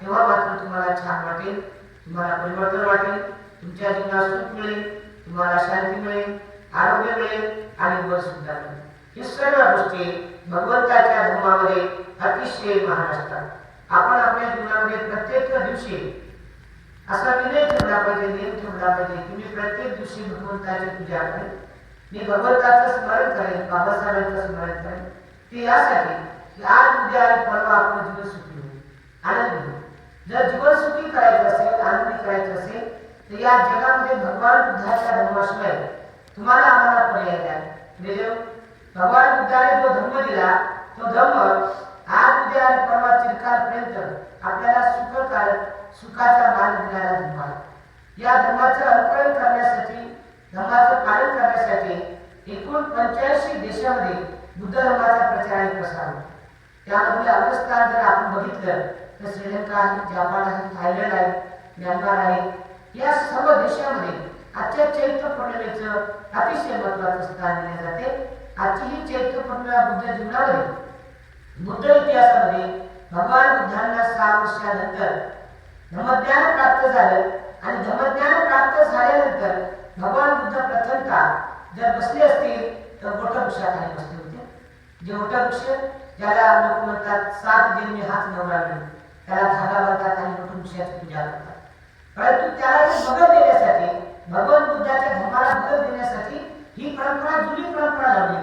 तेव्हा मात्र तुम्हाला छान वाटेल. तुम्हाला परिवर्तन वाटेल. तुमच्या जीवनात सुख मिळेल. तुम्हाला शांती मिळेल. आरोग्य मिळेल. आणि वर सुद्धा मिळेल हे सर्व गोष्टी भगवंताच्या धर्मामध्ये अतिशय महान असतात. आपण आपल्या जीवनामध्ये प्रत्येक दिवशी असा विनय ठेवला पाहिजे नियम ठेवला पाहिजे की मी प्रत्येक दिवशी भगवंताची पूजा करेन. मी भगवंताचं स्मरण करेन बाबासाहेबांचं स्मरण करेन. ते यासाठी की आज उद्या आणि परवा आपलं जीवन सुखी होईल. आनंद होईल. जर जीवन सुखी करायचं असेल आनंदी करायचं असेल तर या जगामध्ये भगवान बुद्धाच्या धर्माशिवाय तुम्हाला आम्हाला पर्याय द्या म्हणजे भगवान बुद्धाने जो धर्म दिला तो धर्म आज उद्या आणि परवा चिरकालपर्यंत आपल्याला सुखकारक सुखाचा मान दिलेला धर्म आहे या धर्माचं अनुकरण करण्यासाठी धर्माचं पालन करण्यासाठी एकूण पंच्याऐंशी देशामध्ये बुद्ध धर्माचा प्रचार आणि प्रसार होतो. त्यामधील अफगाणिस्तान जर आपण बघितलं तर श्रीलंका आहे जापान आहे थायलंड आहे म्यानमार आहे. या सर्व देशामध्ये आजच्या चैत्र पौर्णिमेचं अतिशय महत्वाचं स्थान दिले जाते. आजची ही चैत्र पौर्णिमा बुद्ध जीवनामध्ये बुद्ध इतिहासामध्ये भगवान बुद्धांना सहा वर्षानंतर धर्मज्ञान प्राप्त झालं आणि धर्मज्ञान प्राप्त झाल्यानंतर भगवान बुद्ध प्रथमतः जर बसले असतील तर वटवृक्षाखाली बसले होते. जे वटवृक्ष ज्याला लोक म्हणतात सात जन्मी हाच नवरा मिळतो त्याला झाडावर बांधतात आणि शेत पूजा करतात. परंतु त्याला ते बगत देण्यासाठी भगवान बुद्धाच्या धर्माला बगत देण्यासाठी ही परंपरा जुनी परंपरा लावली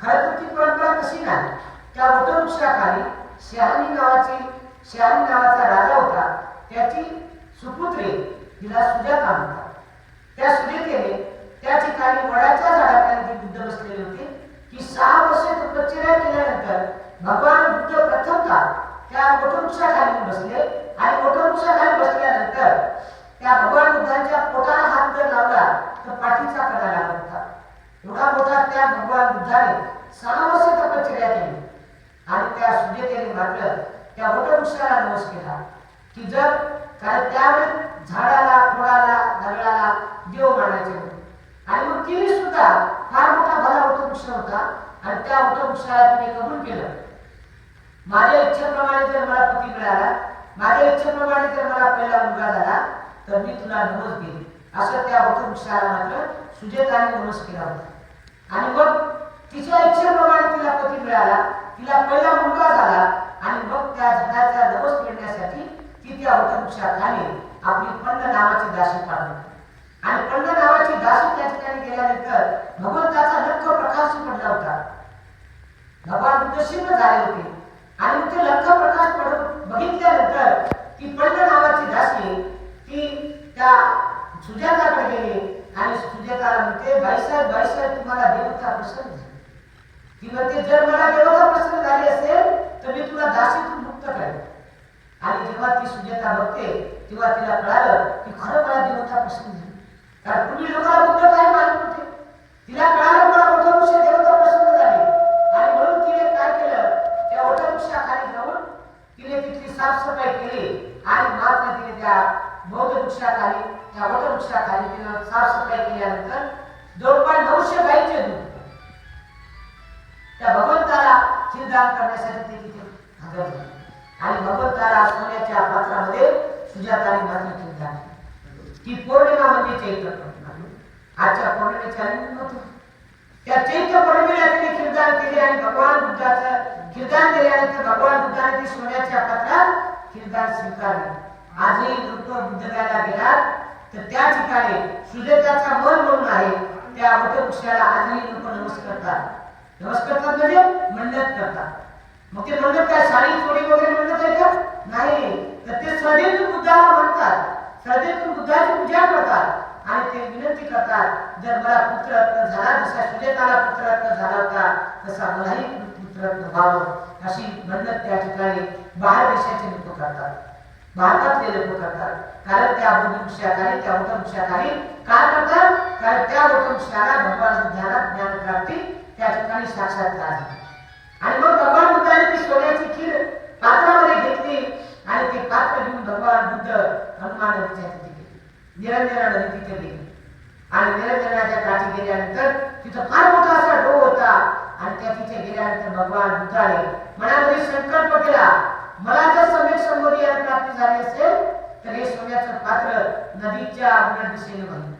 खरं तर ती परंपरा कशी नाही त्या वटवृक्षाखाली शहानी नावाची शहानी नावाचा राजा होता. त्याची सुपुत्री तिला सुजाता म्हणतात. त्या सुजेतेने त्या ठिकाणी वडाच्या झाडाखाली ती बुद्ध बसलेले होते की सहा वर्ष तपश्चर्या केल्यानंतर भगवान बुद्ध प्रथमता त्या वटवृक्षाखाली बसले आणि वटवृक्षाखाली बसल्यानंतर त्या भगवान बुद्धांच्या पोटाला हात जर लावला तर पाठीचा कडा लागत होता. एवढा मोठा त्या भगवान बुद्धाने सहा वर्ष तपश्चर्या केली. आणि त्या सुजेतेने मात्र त्या वटवृक्षाला नमस केला. की जर कारण त्यावेळेस झाडाला फळाला दगडाला देव मानायचे होते. आणि मग तिने सुद्धा फार मोठा भला वटवृक्ष होता. आणि त्या वटवृक्षाला तिने कबूल केलं. माझ्या इच्छेप्रमाणे जर मला पती मिळाला माझ्या इच्छेप्रमाणे जर मला पहिला मुलगा झाला तर मी तुला नमस देईन असं त्या वटवृक्षाला मात्र सुजेताने नमस केला होता. आणि मग तिच्या इच्छेप्रमाणे तिला पती मिळाला तिला पहिला मुलगा झाला आणि मग त्या झाडाचा नमस फेडण्यासाठी ती त्या वटवृक्षाखाली आपली पंड नावाची दासी पाडली. आणि पंड नावाची दासी त्या ठिकाणी गेल्यानंतर भगवंताचा नक्क प्रकाश पडला होता. भगवान उद्देशीर्ण झाले होते. आणि ते लक्ष प्रकाश पडत पात्रामध्ये सुजाताने मात्र खीरदान ती पौर्णिमा म्हणजे चैत्र पौर्णिमा. आजच्या पौर्णिमेच्या निमित्त होतं. त्या चैत्र पौर्णिमेला तिने खीरदान केले आणि भगवान बुद्धाचं खीरदान केल्यानंतर भगवान बुद्धाने ती सोन्याच्या पात्रात खीरदान स्वीकारले. आजही लोक बुद्धगयाला गेलात तर त्या ठिकाणी सुजाताचा मन म्हणून आहे त्या वटवृक्षाला आजही लोक नमस्कार करतात. नमस्कार करतात म्हणजे मंडप करतात. मग ते मंडप काय साडी चोडी वगैरे म्हणत आहे का? नाही. तर ते श्रद्धेतून बुद्धाला म्हणतात. श्रद्धेतून बुद्धाची पूजा करतात. आणि ते विनंती करतात जर मला पुत्ररत्न झाला जसा सुजेताला पुत्ररत्न झाला होता तसा मलाही पुत्ररत्न व्हावं. अशी म्हणत त्या ठिकाणी बाहेर देशाचे लोक करतात. भारतातले लोक करतात. कारण त्या वटवृक्षाखाली त्या वटवृक्षाखाली का करतात? कारण त्या वटवृक्षाला भगवान बुद्धाला ज्ञान प्राप्ती त्या ठिकाणी साक्षात झाला आणि मग भगवान बुद्धाने ती सोन्याची खीर पात्रामध्ये घेतली. आणि ते पात्र घेऊन भगवान बुद्ध हनुमान तिथे गेले. नदी तिथे गेली. आणि निरंजनाच्या काठी गेल्यानंतर तिथं फार मोठा असा डोह होता. आणि त्या तिथे गेल्यानंतर भगवान बुद्धाने मनामध्ये संकल्प केला मला जर सम्यक संबोधी याला प्राप्त झाली असेल तर हे सोन्याचं पात्र नदीच्या उलट दिशेने वाहून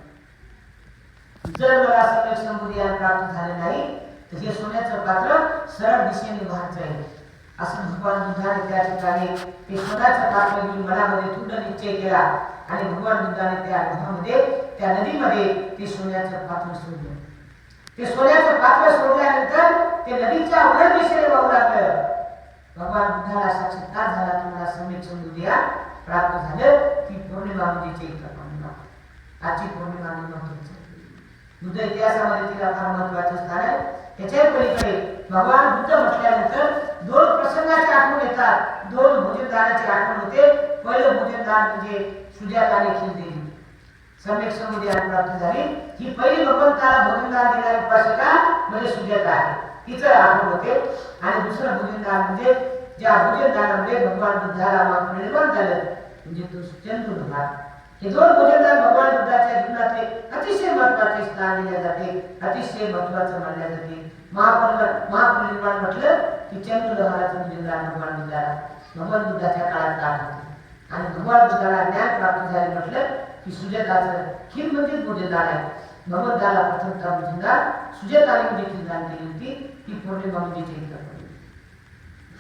जर मला सम्यक संबोधी याला प्राप्त झाले नाही तर हे सोन्याचं पात्र सरळ दिशेने वाहत जाईल असं भगवान बुद्धाने त्या ठिकाणी ते स्वतःच्या पात्र घेऊन मनामध्ये दृढ निश्चय केला आणि भगवान बुद्धाने त्या गुहामध्ये त्या नदीमध्ये ते सोन्याचं पात्र सोडलं. ते सोन्याचं पात्र सोडल्यानंतर ते नदीच्या उलट दिशेने वाहू लागलं. भगवान बुद्धाला साक्षात्कार झाला तुम्हाला समेत सम्यक समृद्धिया प्राप्त झालं ती पौर्णिमा म्हणजे चैत्र पौर्णिमा. आजची पौर्णिमा म्हणजे आणि महत्वाची बुद्ध इतिहासामध्ये तिला फार महत्वाचं स्थान आहे. त्याच्या पलीकडे भगवान बुद्ध म्हटल्यानंतर दोन प्रसंगाची आठवण येतात. दोन भोजनदानाची आठवण होते. पहिलं भोजनदान म्हणजे सुजाताने खीर दिली सम्यक प्राप्त झाली. ही पहिली भगवंताला भोजनदान देणारी उपासिका म्हणजे सुजाता आहे. तिचं आठवण होते. आणि दुसरं भोजनदान म्हणजे ज्या भोजनदानामध्ये भगवान बुद्धाला निर्माण झालं. म्हणजे तो चंद्रभाग हे दोन भोजनदान भगवान बुद्धाच्या जीवनातले अतिशय महत्त्वाचे स्थान दिले जाते. अतिशय महत्वाचं मानले जाते. महापरिनिर्वाण महापरिनिर्वाण म्हटलं की चंद्रभागाचं भोजनदान म्हणजे भगवान बुद्धाला. भगवान बुद्धाच्या काळात काळ होते? आणि भगवान बुद्धाला ज्ञान प्राप्त झाले म्हटलं की सुजाताचं खीर म्हणजे भोजनदान आहे भगवंताला प्रथमतः भोजनदान सुजाताने म्हणजे खीरदान केली होती. ती पौर्णिमा म्हणजे चैत्र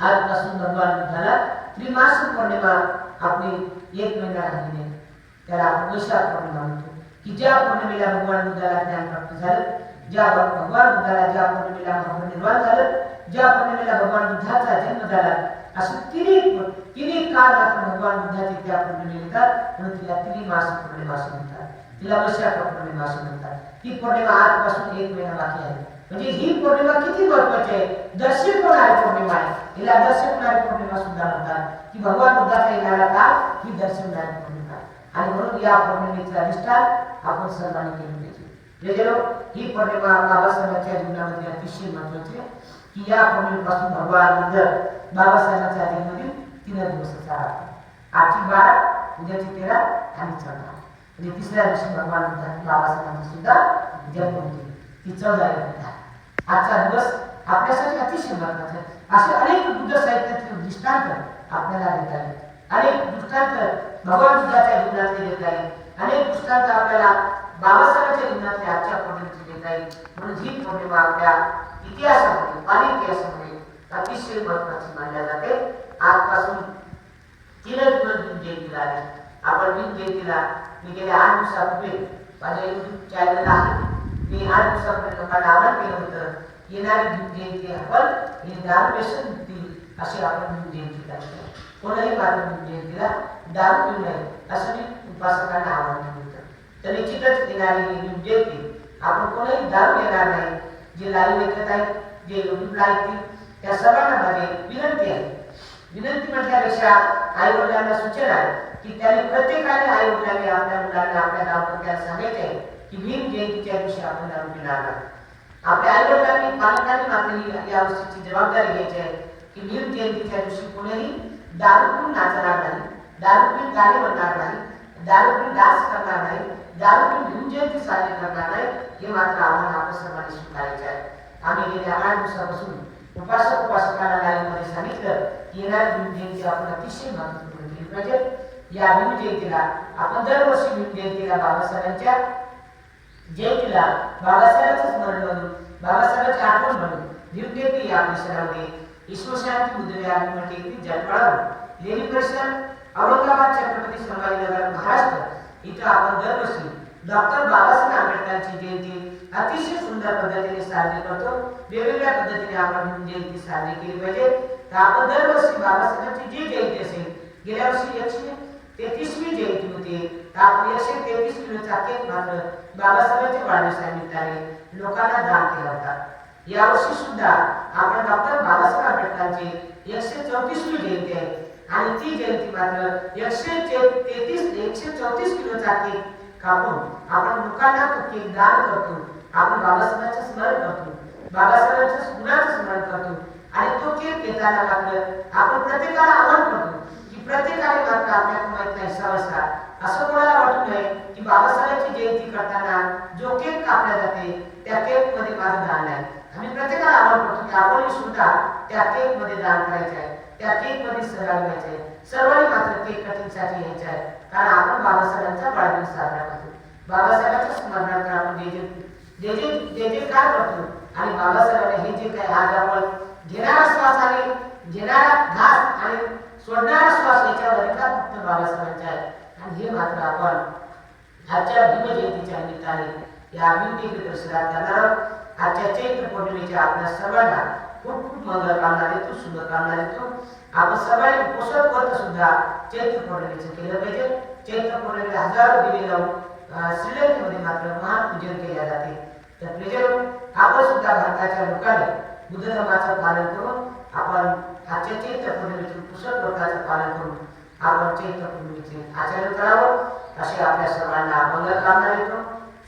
आजपासून भगवान बुद्धाला त्रिमास पौर्णिमा आपली एक महिना राहिली त्याला आपण वैशाख पौर्णिमा म्हणतो की ज्या पौर्णिमेला भगवान बुद्धाला ज्ञान प्राप्त झालं ज्या भगवान बुद्धाला ज्या पौर्णिमेला महापरिनिर्वाण झालं ज्या पौर्णिमेला भगवान बुद्धाचा जन्म झाला असं तिन्ही तिन्ही काल आपण भगवान बुद्धाचे त्या पौर्णिमे येतात म्हणून तिला तिन्ही मास पौर्णिमा असं म्हणतात. तिला वैशाख पौर्णिमा असं म्हणतात. ती पौर्णिमा आजपासून एक महिना बाकी आहे. म्हणजे ही पौर्णिमा किती महत्वाची आहे? दर्शन होणारी पौर्णिमा आहे. हिला दर्शन होणारी पौर्णिमा सुद्धा म्हणतात. की भगवान बुद्धाचा येणारा काळ ही दर्शन होणारी पौर्णिमा आणि म्हणून या पौर्णिमेचे अधिष्ठान आपण सर्वांनी केलं पाहिजे. जे ही पौर्णिमा बाबासाहेबांच्या जीवनामध्ये अतिशय महत्वाची आहे. की या पौर्णिमेपासून भगवान बुद्ध बाबासाहेबांच्या जन्मदिन तीन दिवसाचा आहे. आजची बारा उद्याची तेरा आणि चौदा. म्हणजे तिसऱ्या दिवशी भगवान बुद्ध बाबासाहेबांचा सुद्धा जन्मदिन ती चौदा आजचा दिवस आपल्यासाठी अतिशय महत्त्वाचा आहे. असे अनेक बुद्ध साहित्यातील दृष्टांत आपल्याला देता येईल अनेक दृष्टांत भगवान बुद्धाच्या देता येईल. अनेक पुस्तकांचा आपल्याला बाबासाहेबांच्या जीवनातले आजच्या पौर्णिमेचे देता येईल. म्हणून ही पौर्णिमा आपल्या इतिहासामध्ये पाली इतिहासामध्ये अतिशय महत्वाची मानल्या जाते. आजपासून तीनच दिवस भीम जयंतीला आले आपण भीम जयंतीला मी गेल्या आठ दिवसापूर्वी माझ्या युट्यूब चॅनल आहे. मी आठ दिवसापर्यंत लोकांना आवाहन केलं होतं येणारी भीम जयंती आपण हे दारू व्यसन मुक्ती अशी आपण भीम जयंती करतो कोणाही मात्र भीम दारू पिऊ नये असं मी उपासकांना आवाहन केलं होतं तर निश्चितच येणारी ही आपण कोणाही दारू येणार नाही. जे लाईव्ह ऐकत आहेत जे युट्यूबला ऐकतील त्या सर्वांना माझी विनंती आहे. विनंती म्हटल्यापेक्षा आई वडिलांना सूचना आहे की त्यांनी प्रत्येकाने आई वडिलांनी आपल्या मुलांना आपल्या दाम्पत्याला सांगायचे आहे की भीम जयंतीच्या दिवशी आपण दारू पिणार नाही. आपल्या आई वडिलांनी पालकांनी मात्र या गोष्टीची जबाबदारी घ्यायची आहे की भीम जयंतीच्या दिवशी कोणीही दारू पिऊन नाचणार नाही. दारू पिऊन गाणे म्हणणार नाही. दारू पिऊन डान्स करणार नाही. दारू पिऊन जयंती साजरी करणार नाही. हे मात्र आम्हाला आपण सर्वांनी स्वीकारायचे आहे. आम्ही गेल्या आठ दिवसापासून उपासक उपासकाला लाईनमध्ये सांगितलं की येणाऱ्या भीम आपण अतिशय महत्त्वपूर्ण केली पाहिजे. या भीम जयंतीला आपण दरवर्षी भीम जयंतीला बाबासाहेबांच्या जयंतीला बाबासाहेबांचं स्मरण म्हणून बाबासाहेबांची आठवण म्हणून भीम या परिसरामध्ये विश्वशांती बुद्धविहार भीमटी जलपाळा लेणी परिसर औरंगाबाद छत्रपती संभाजीनगर महाराष्ट्र इथं आपण दरवर्षी डॉक्टर बाबासाहेब आंबेडकरांची जयंती अतिशय सुंदर पद्धतीने साजरी करतो. वेगवेगळ्या पद्धतीने आपण जयंती साजरी केली पाहिजे. तर आपण दरवर्षी बाबासाहेबांची जी जयंती असेल गेल्या वर्षी एकशे तेहतीसवी जयंती होती. तर आपण एकशे तेहतीस किलोचा केक मात्र बाबासाहेबांच्या वाढदिवसानिमित्ताने लोकांना दान केला होता. यावर्षी सुद्धा आपण डॉक्टर बाबासाहेब आंबेडकरांची एकशे चौतीसवी जयंती आहे. आणि ती जयंती मात्र एकशे तेहतीस एकशे चौतीस किलोचा केक कापून आपण लोकांना तो केक दान करतो. आपण बाबासाहेबांचं स्मरण करतो. बाबासाहेबांच्या गुणाचं स्मरण करतो. आणि तो केक घेताना मात्र आपण प्रत्येकाला आवाहन करतो की प्रत्येकाने मात्र आपल्या कमाईतला हिस्सा बसला असं कोणाला वाटू नये की बाबासाहेबांची जयंती करताना जो केक कापला जाते त्या केकमध्ये माझं दान आहे. आणि प्रत्येकाला आवड करतो की आपण सुद्धा त्या केकमध्ये दान करायचे आहे. त्या केकमध्ये सहभाग घ्यायचे आहे. सर्वांनी मात्र केक कटिंगसाठी यायचे आहे. कारण आपण बाबासाहेबांचा वाढदिवस साजरा करतो. बाबासाहेबांच्या स्मरणार्थ आपण जे जे जे जे जे काय करतो? आणि बाबासाहेबांनी हे जे काही आज आपण घेणारा श्वास आणि घेणारा घास आणि सोडणारा श्वास याच्यावर एका फक्त बाबासाहेबांच्या आहे आणि हे मात्र आपण आजच्या भीमजयंतीच्या निमित्ताने या भीमदेवी परिसरात करणार आहोत. आजच्या चैत्र पौर्णिमेच्या आपल्या सर्वांना खूप खूप मंगल कामना देतो शुभकामना देतो आपण सर्वांनी पोषक व्रत सुद्धा चैत्र पौर्णिमेचं केलं पाहिजे. चैत्र पौर्णिमेला हजारो दिवे लावून श्रीलंकेमध्ये मात्र महान पूजन केले जाते. तर प्रिजन आपण सुद्धा भारताच्या लोकांनी बुद्ध धर्माचं पालन करून आपण आजच्या चैत्र पौर्णिमेचे पोषक व्रताचं पालन करून आपण चैत्र पौर्णिमेचे आचरण करावं. असे आपल्या सर्वांना मंगल कामना देतो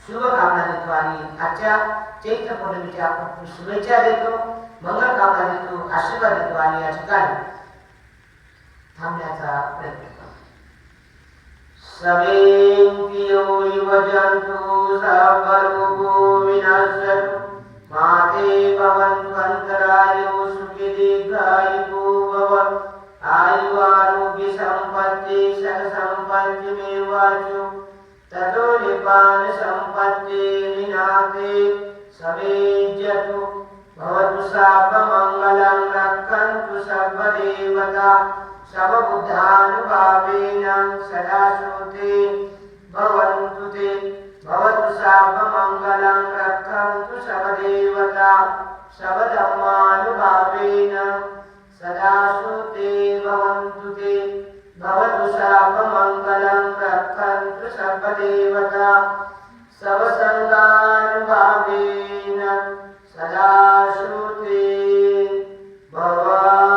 शुभकामना देतो आणि आजच्या चैत्र पौर्णिमेच्या आपण शुभेच्छा देतो. मंगल कामना देतो आशीर्वाद देतो आणि या ठिकाणी थांबण्याचा प्रयत्न करतो सवेन्द्रियो युवजन्तु सर्वरोगो विनाशतु माते भवन्त्वन्तरायो सुखिदीर्घायुः भव. सकसम्पत्तिमेवाचु ततो निपान सम्पत्ति विनाते सवेज्यतु भवतु सर्वमङ्गलं रक्षन्तु सर्वदेवता सर्वबुद्धानुभावेन सदा श्रुते भवन्तु ते भवतु सर्वमङ्गलं रक्षन्तु सर्वदेवता सर्वधर्मानुभावेन सदा श्रुते भवन्तु ते भवतु भवदुशापमङ्गलं रक्षन्तु सर्वदेवता सवसङ्गानुभावेन सदा श्रुते भवा